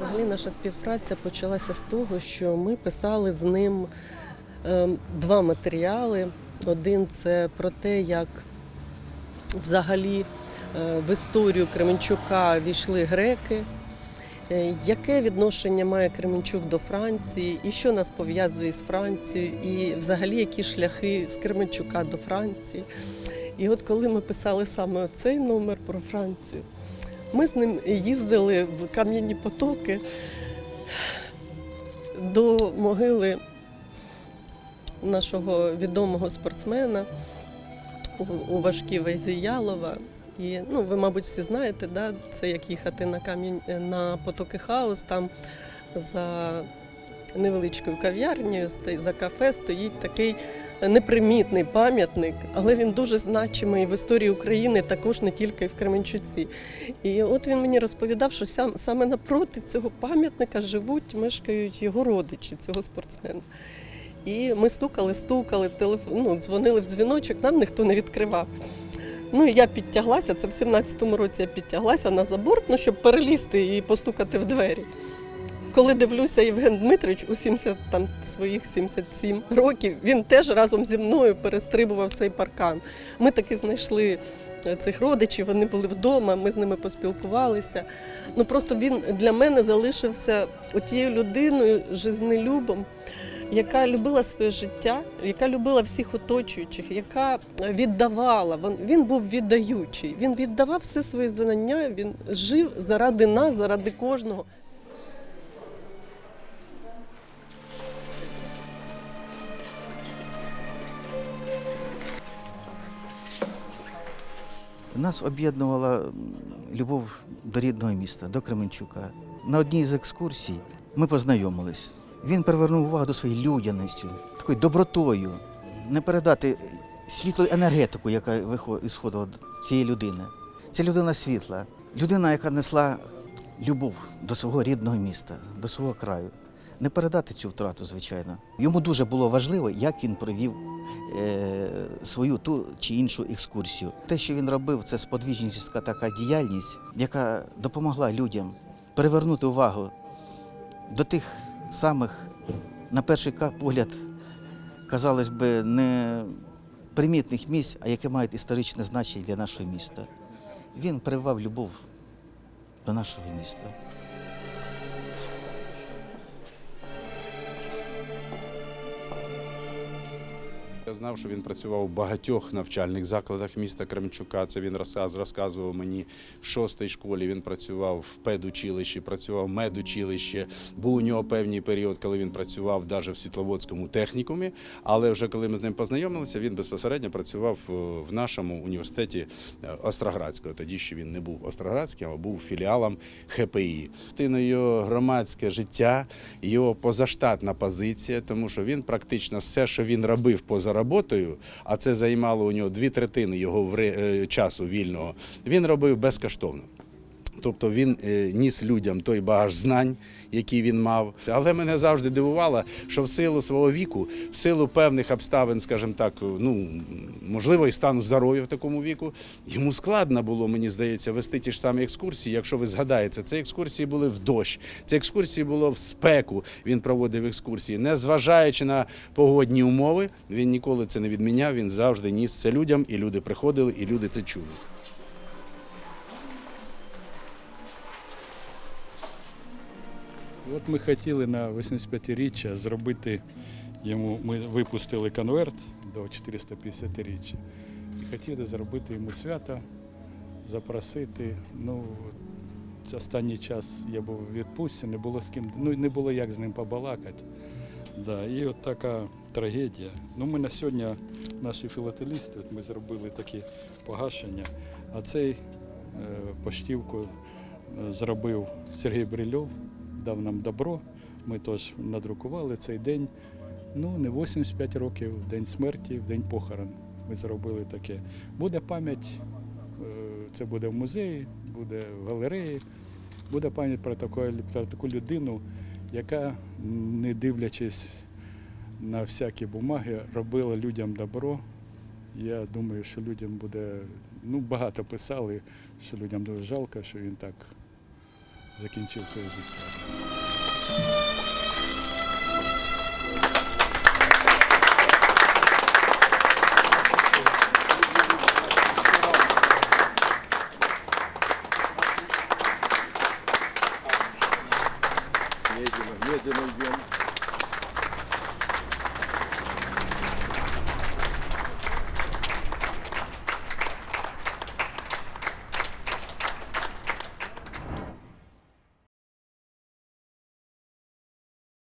Взагалі наша співпраця почалася з того, що ми писали з ним е, два матеріали. Один це про те, як взагалі е, в історію Кременчука війшли греки. Е, Яке відношення має Кременчук до Франції, і що нас пов'язує з Францією, і взагалі які шляхи з Кременчука до Франції. І от коли ми писали саме цей номер про Францію, ми з ним їздили в Кам'яні Потоки до могили нашого відомого спортсмена у- важкій вазі Ялова. І ну, ви, мабуть, всі знаєте, да? це як їхати на камінь на потоки хаус. Там за невеличкою кав'ярнею, за кафе стоїть такий непримітний пам'ятник, але він дуже значимий в історії України, також не тільки в Кременчуці. І от він мені розповідав, що сам, саме напроти цього пам'ятника живуть, мешкають його родичі, цього спортсмена. І ми стукали, стукали, телефон, ну, дзвонили в дзвіночок, нам ніхто не відкривав. Ну і я підтяглася, це в 17-му році я підтяглася на забор, ну, щоб перелізти і постукати в двері. Коли дивлюся, Євген Дмитрович у 70, там, своїх 77 років, він теж разом зі мною перестрибував цей паркан. Ми таки знайшли е, цих родичів, вони були вдома, ми з ними поспілкувалися. Ну просто він для мене залишився тією людиною, жизнелюбом, яка любила своє життя, яка любила всіх оточуючих, яка віддавала. Він- Він був віддаючий. Він віддавав все свої знання, він жив заради нас, заради кожного. Нас об'єднувала любов до рідного міста, до Кременчука. На одній з екскурсій ми познайомились. Він привернув увагу до своєї людяності, такою добротою. Не передати світлу енергетику, яка вихо- ісходила з цієї людини. Це людина світла, людина, яка несла любов до свого рідного міста, до свого краю. Не передати цю втрату, звичайно. Йому дуже було важливо, як він провів е, свою ту чи іншу екскурсію. Те, що він робив, це сподвіжницька така діяльність, яка допомогла людям перевернути увагу до тих самих, на перший погляд, казалось би, не примітних місць, а які мають історичне значення для нашого міста. Він прививав любов до нашого міста. Я знав, що він працював у багатьох навчальних закладах міста Кремчука. Це він розказував мені в шостій школі. Він працював в педучилищі, працював в медучилищі. Був у нього певний період, коли він працював навіть в Світловодському технікумі. Але вже коли ми з ним познайомилися, він безпосередньо працював е, в нашому університеті е, Остроградського. Тоді ще він не був Остроградським, а був філіалом ХПІ. Ти на його громадське життя, його позаштатна позиція, тому що він практично все, що він робив поза роботою, а це займало у нього дві третини його е, часу вільного, він робив безкоштовно. Тобто він е, ніс людям той багаж знань, який він мав. Але мене завжди дивувало, що в силу свого віку, в силу певних обставин, скажімо так, ну можливо, і стану здоров'я в такому віку, йому складно було, мені здається, вести ті ж самі екскурсії. Якщо ви згадаєте, ці екскурсії були в дощ, ці екскурсії було в спеку. Він проводив екскурсії, не зважаючи на погодні умови, він ніколи це не відміняв. Він завжди ніс це людям, і люди приходили, і люди це чули. От ми хотіли на 85-річчя зробити йому. Ми випустили конверт до 450-річчя і хотіли зробити йому свято, запросити. Ну, останній час я був у відпустці, не було з ким, ну не було як з ним побалакати. Да, і от така трагедія. Ну, ми на сьогодні, наші філателісти, от ми зробили такі погашення, а цей е, поштівку е, зробив Сергій Брильов, дав нам добро. Ми теж надрукували цей день. Ну, не 85 років, день смерті, в день похорон. Ми зробили таке. Буде пам'ять, е, це буде в музеї, буде в галереї, буде пам'ять про таку, про таку людину, яка, не дивлячись на всякі бумаги, робила людям добро. Я думаю, що людям буде, ну, багато писали, що людям дуже жалко, що він так Esse aqui a o seu registro.